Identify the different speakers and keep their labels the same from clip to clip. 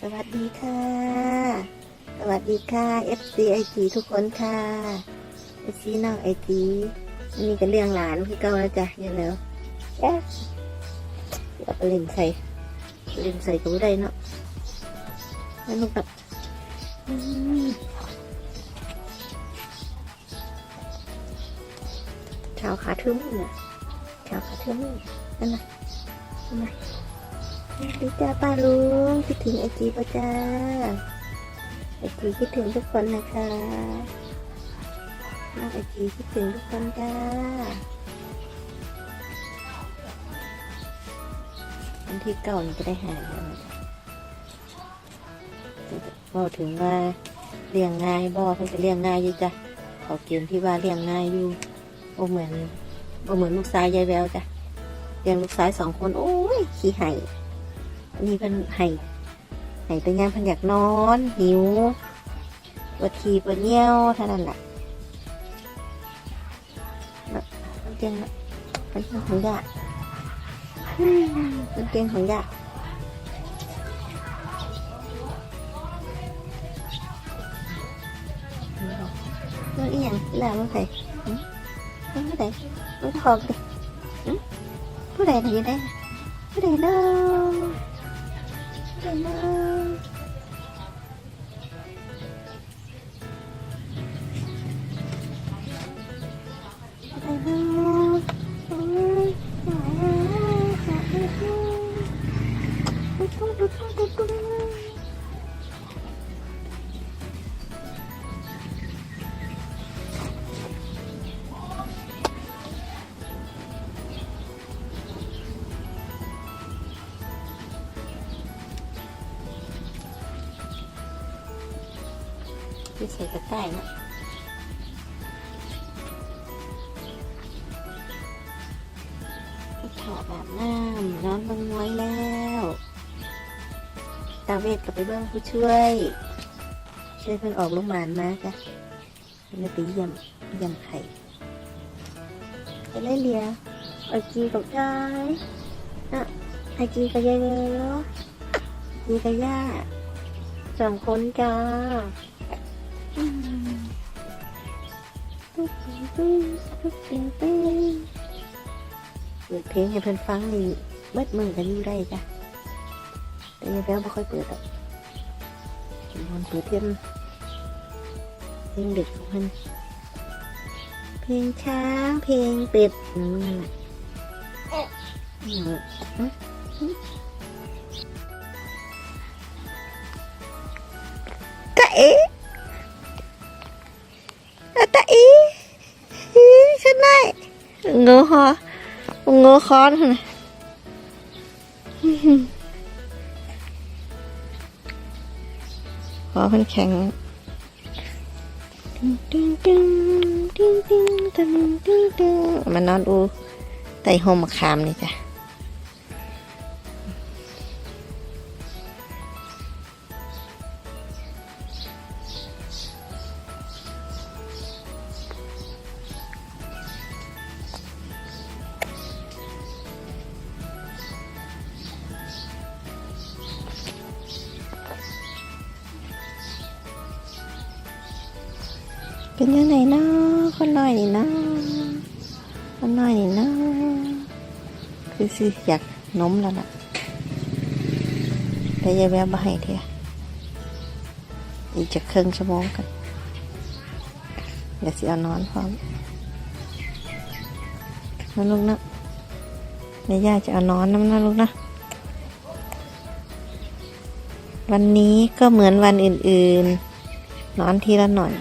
Speaker 1: สวัสดีค่ะ สวัสดีค่ะ FC ไอจีทุกคนค่ะ FC น้องไอจีนี่ก็เลี้ยงหลานพี่เก้าแล้วจ้ะยังแล้วเอ๊ะเราไปเล่นใส่เล่นใส่ก็ไม่ได้เนาะนั่นลูกแบบชาวขาทึ้มน่ะชาวขาทึมนั่นนะนั่นนะ สวัสดีจ้าป้าลุงคิดถึงไอจีป่ะจ้าไอจีคิดถึงทุกคนนะคะน้องไอจีคิดถึงทุกคนจ้าวันที่เก่านี่จะได้หายแล้วนะก็ถึงว่าเลี้ยงง่ายบ่เพิ่นจะเลี้ยงง่ายอยู่จ้ะเขาเกณฑ์ที่ว่าเลี้ยงง่ายอยู่บ่เหมือนบ่เหมือนลูกชายยายแววจ้ะเลี้ยงลูกชายสองคนโอ้ยขี้ไห่ อันี่เพิ่นให้ให้เป็นงานเพิ่นอยากนอนหิวปวดทีปวดเยี่ยวเท่านั้นแหละมันเตียงน่ะมันเตียงของยาอืมมันเตียงของยาเรื่องอีหยังแล้วมื่อไหร่มื่อไหร่มันขอบดิผู้ใดไหนอยู่ได้ผู้ใดเนาะ Bye. ที่ใส่กระต่ายนะถอดแบบน้ำนอนเบังมวยแล้ว ตาเวทกับไปเบื้องผู้ช่วย ช่วยเพิ่นออกลูกหมานมาจ้ะเพิ่นเลยไปเยี่ยมเยี่ยมไข่ไปเล่นเลียไอจีกับยายอะไอจีกับยายเลยเนาะจีกับย่าสองคนจ้า เปิดเพลงให้เพื่อนฟังนี่เบิดมือกันอยู่ได้จ้ะแต่ยังแล้วไม่ค่อยเปิดอะมันเปิดเทียมเพลงเด็กของมันเพลงช้างเพลงเป็ดอืมอืมกะ เงื้อคอเงื้อคอนนะขอเพิ่นแข็งมานอนอูไต่โฮมขามนี่จ้ะ เป็นยังไงเนาะคนน้อยนี่เนาะคนน้อยนี่เนาะคือสิอยากนมแล้วล่ะ แต่ยายแววมาให้เทียอีกจะครึ่งชั่วโมงกันเดี๋ยวสิเอานอนพร้อมนะลูกนะเดี๋ยวย่าจะเอานอนน้ำนะลูกนะ วันนี้ก็เหมือนวันอื่นๆ นอนทีละหน่อย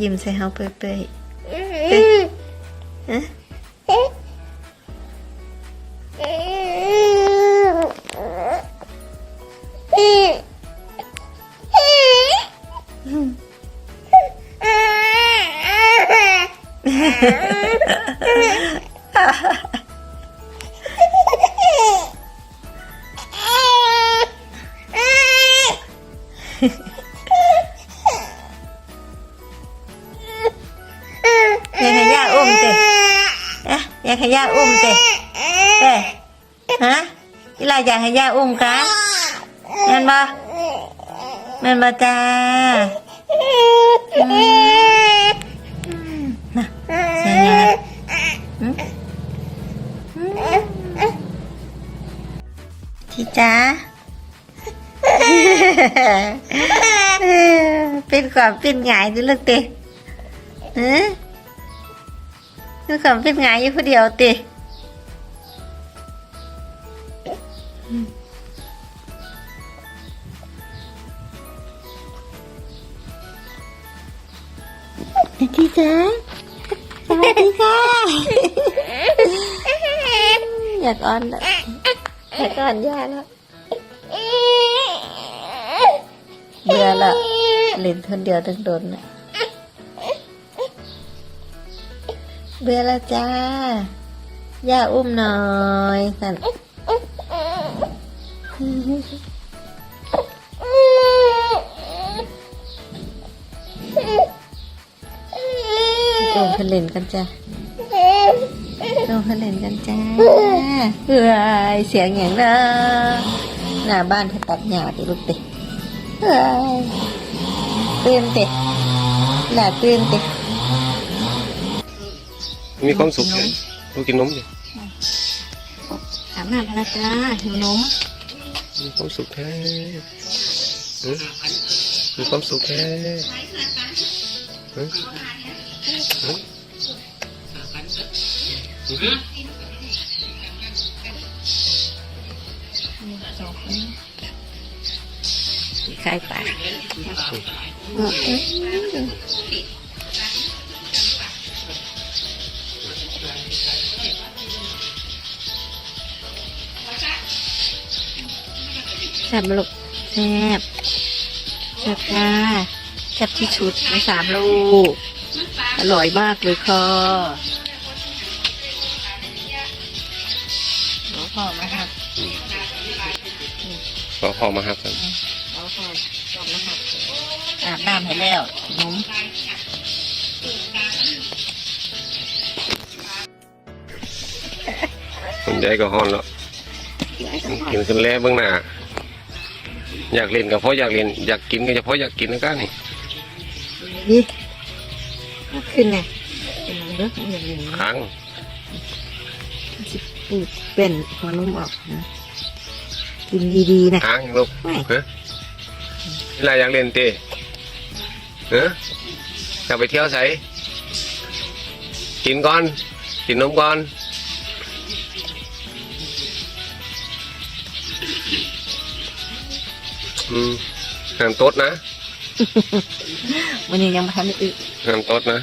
Speaker 1: ยิ้มใส่เฮาเปื่อยๆ อยากให้ย่าอุ้มเตะเอ๊ะฮะอีหลาอยากให้ย่าอุ้มกะแม่นบ่แม่นบ่จ้านะใช่ไงที่จ้าเป็นความเป็นหงายดูลูกเตะเป็น ความเป็นหงายอยู่คนเดียวเตะที่จ้าสวัสดีค่ะ อยากอ้อนแล้วอยากอ้อนย่าแล้วเบื่อละเล่นคนเดียวตั้งโดนน่ะ เบื่อละจ้า ย่าอุ้มหน่อยสันโดนเขาเลนกันจ้าโดนเขาเลนกันจ้าเฮ้ยเสียงอย่างนะหน้าบ้านเขาตัดหญ้าดิลูกเด็กเอ้ยตื่นเตะหล่าตื่นเตะ
Speaker 2: มีความสุขเลยลูกกินนมดิ
Speaker 1: อาบน้ำพละจ้าหิวนม
Speaker 2: มีความสุขแท้หึมีความสุขแท้หึหึหึ
Speaker 1: คลาย ปากแซ่บมาลูกแซ่บแซ่บจ้าแซ่บที่สุดในสามลูก อร่อยมากเลยค่ะหลวงพ่อมาครับ
Speaker 2: ขอพ่อมาครับกัน
Speaker 1: หลวงพ่อจบนะครับอาบน้ำให้แล้วนม
Speaker 2: คนใหญ่ก็ฮอนแล้วกินขึ้นแล้วเบื้องหน้า อยากเล่นก็เพราะอยากเล่นอยากกินก็เฉพาะอยากกินนะก้านี่
Speaker 1: นี่ขึ้นไงเป็นไงเด้ออย่างนี้
Speaker 2: ค้าง
Speaker 1: สิปูดเป็นหัวนมออกนะกินดีๆนะ
Speaker 2: ค้างลูกเฮ้ยเวลาอยากเล่นเต้เฮ้ยอยากไปเที่ยวใสกินก่อน กินนมก่อน อืมห้ามตดนะ
Speaker 1: วันนี้ยังมาทำไม่อึ
Speaker 2: ห้ามตดนะ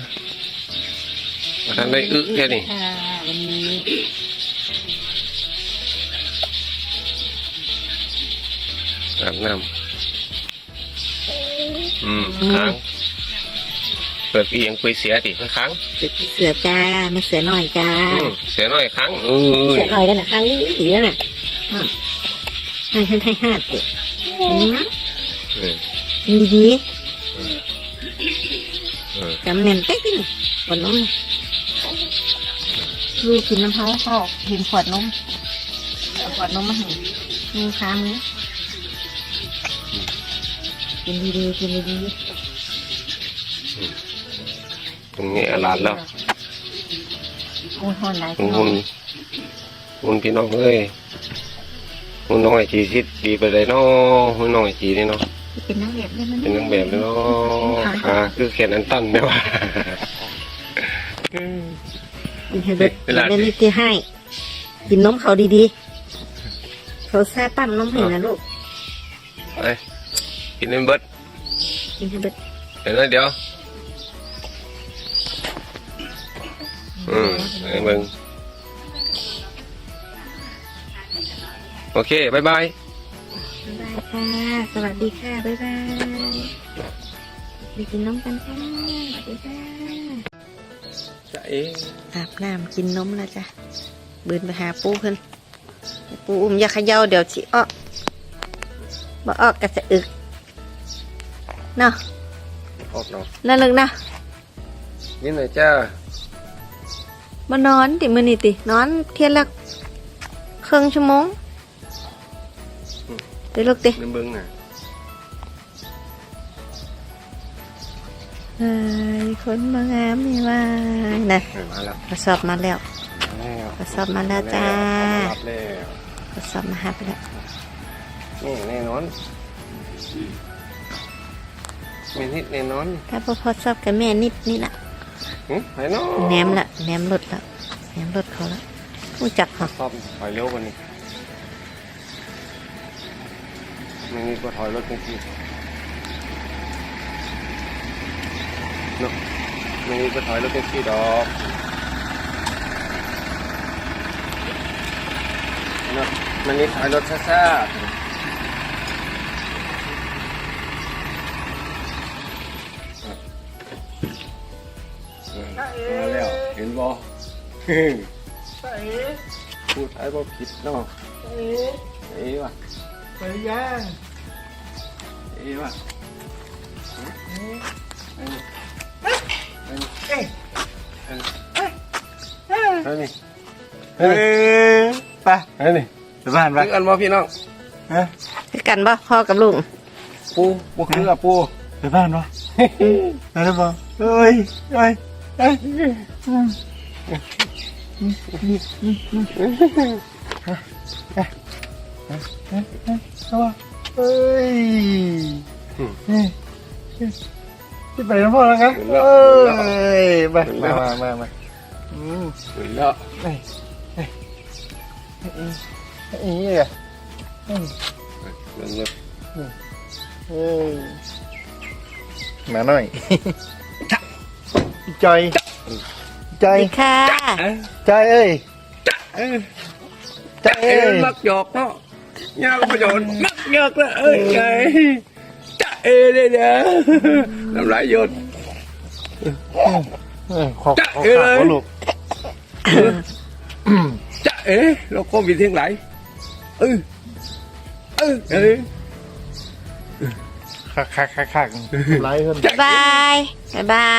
Speaker 2: มาทำได้อึแค่นี้
Speaker 1: ค่ะวันนี้
Speaker 2: อาบน้ำอืมค้างเปิดอียงคุยเสียติค้าง
Speaker 1: เสือจ้าไม่เสือหน่อยจ้า
Speaker 2: อืมเสียหน่อยค้างเออ
Speaker 1: เสือหน่อยกันนะครั้งนี้สีแล้วน่ะอะให้ให้ให้ห้า ติอืม
Speaker 2: เออ
Speaker 1: กินดี
Speaker 2: เออ
Speaker 1: ๆจำเนียนเป๊ะที่นี่ขวดนมน่ะลูกกินน้ำเท้าพ่อกินขวดนมเอาขวดนมมาให้มือค้างนี้กินดีๆกินดี
Speaker 2: ตรงนี้อาลาดแล้ว
Speaker 1: ๆโอ้ยหอนไหลาย
Speaker 2: คุ
Speaker 1: พี่
Speaker 2: ณ
Speaker 1: น้
Speaker 2: คุ
Speaker 1: อง
Speaker 2: ณคุณพี่น้องเอ้ย คุณน้องไอจีซิดดีไปเลยเนาะคุณน้องไอจีนี่เนาะ
Speaker 1: เป็นนางแบบได้ไหม
Speaker 2: เป็นนางแบบเลยเนาะขาคือแขนอันตันเนี่ยว่ะ
Speaker 1: อืมกินให้เบิด
Speaker 2: เวลา
Speaker 1: กินนิดที่ให้กินนมเขาดีๆเขาแซ่ตั้มนมให้นะลูก
Speaker 2: ไปกินเป็นเบิด
Speaker 1: กินให้เบิด
Speaker 2: เดี๋ยวนะเดี๋ยวอืมไอ้เบิ่ง โอเคบายบาย
Speaker 1: บ๊ายบายค่ะ สวัสดีค่ะ บ๊ายบายไปกินนมกันค่ะสวัสดีค่ะ
Speaker 2: จะเอ๋
Speaker 1: อาบน้ำกินนมแล้วจ้ะบืนไปหาปูเพิ่นให้ปูอุ้มอย่าเขย่าเดี๋ยวสิออกบ่ออกก็จะอึกเนาะ
Speaker 2: ออกเนาะ
Speaker 1: นั่นลึกนะ
Speaker 2: ยินหน่อยจ้า
Speaker 1: มานอนติมือนี่ติ นอนเที่ยงละครึ่งชั่วโมง ไปลูกติ
Speaker 2: เบิ่งเบิ่งน่ะ
Speaker 1: เอ้ยคนมางามนี่ว่านะ
Speaker 2: เออมาแล้ว
Speaker 1: กระสอบมาแล้ว
Speaker 2: มาแล้ว
Speaker 1: กระสอบมาแล้วจ้า
Speaker 2: รับแล้ว
Speaker 1: กระสอบมาหับแล้ว
Speaker 2: นี่แน่นอนแม่นิดแน่นอน
Speaker 1: ถ้าพ่อพอสอบกับแม่นิดนี่ละ
Speaker 2: หึไปเนาะ
Speaker 1: แหนมละแหนมรถละแหนมรถเขาละรู้จักเหรอ
Speaker 2: ชอบถอยเร็วกว่านี้ ไม่มีก็ถอยรถจริงๆเนาะไม่มีก็ถอยรถจริงๆดอกเนาะมันนี่ถอยรถซ่าๆมาแล้วเห็นบ่พูดไอ้บ่ผิดเนาะเอ้ว่ะ
Speaker 3: ไปย่าง
Speaker 2: เอ้ว่ะ
Speaker 3: เอ้ย
Speaker 2: เฮ้ยนี่
Speaker 3: เอ้ยไป
Speaker 2: เฮ้ยนี่
Speaker 3: ไปบ้านไป
Speaker 2: คือกันบ่พี่น้อง
Speaker 3: ฮะ
Speaker 1: คือกันบ่พ่อกับลุง
Speaker 2: ปูบ่คืออะปู
Speaker 3: ไปบ้านวะไปแล้วบ่เอ้ยเอ้ยเอ้ยเอาวะ เอ้ยที่ไปแล้วพ่อแล้วครับเอ้ยไปมามามามาอืม
Speaker 2: ถึงแล้ว
Speaker 3: เอ้ยเอ้ยเอ้ยเอ้ยเอ้ย
Speaker 2: เบิ่งรถ
Speaker 3: เอ้ยมาหน่อยจอยจ
Speaker 1: ส
Speaker 3: อ
Speaker 1: วั
Speaker 3: ย
Speaker 1: สดีค่ะ
Speaker 3: จอยเอ้ย
Speaker 2: เอ้ย
Speaker 3: จอย
Speaker 2: เอ้
Speaker 3: เอ้
Speaker 2: ย
Speaker 3: ย
Speaker 2: มักหยอกเนาะ ยากประโยชน์มักหยอกละเอ้ยไงจะเอ้ยเด้อเด้อน้ำลายหยด
Speaker 3: เออขอบ
Speaker 2: จ๊ะ
Speaker 3: ขอบ
Speaker 2: เอ้ย
Speaker 3: ขอบลูก
Speaker 2: จะเอ้ยเราโควิดทั้งหลายเออเออเอ้ย
Speaker 3: คักคักคักคักไล่ขึ้น
Speaker 1: บ๊ายบายบ๊ายบา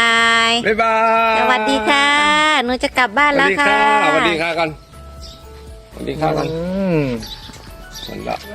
Speaker 1: ย
Speaker 2: บ๊ายบาย
Speaker 1: สวัสดีค่ะหนูจะกลับบ้านแล้วค่ะ
Speaker 2: สวัสดีค่ะกันสวัสดีค่ะกัน Bismillah.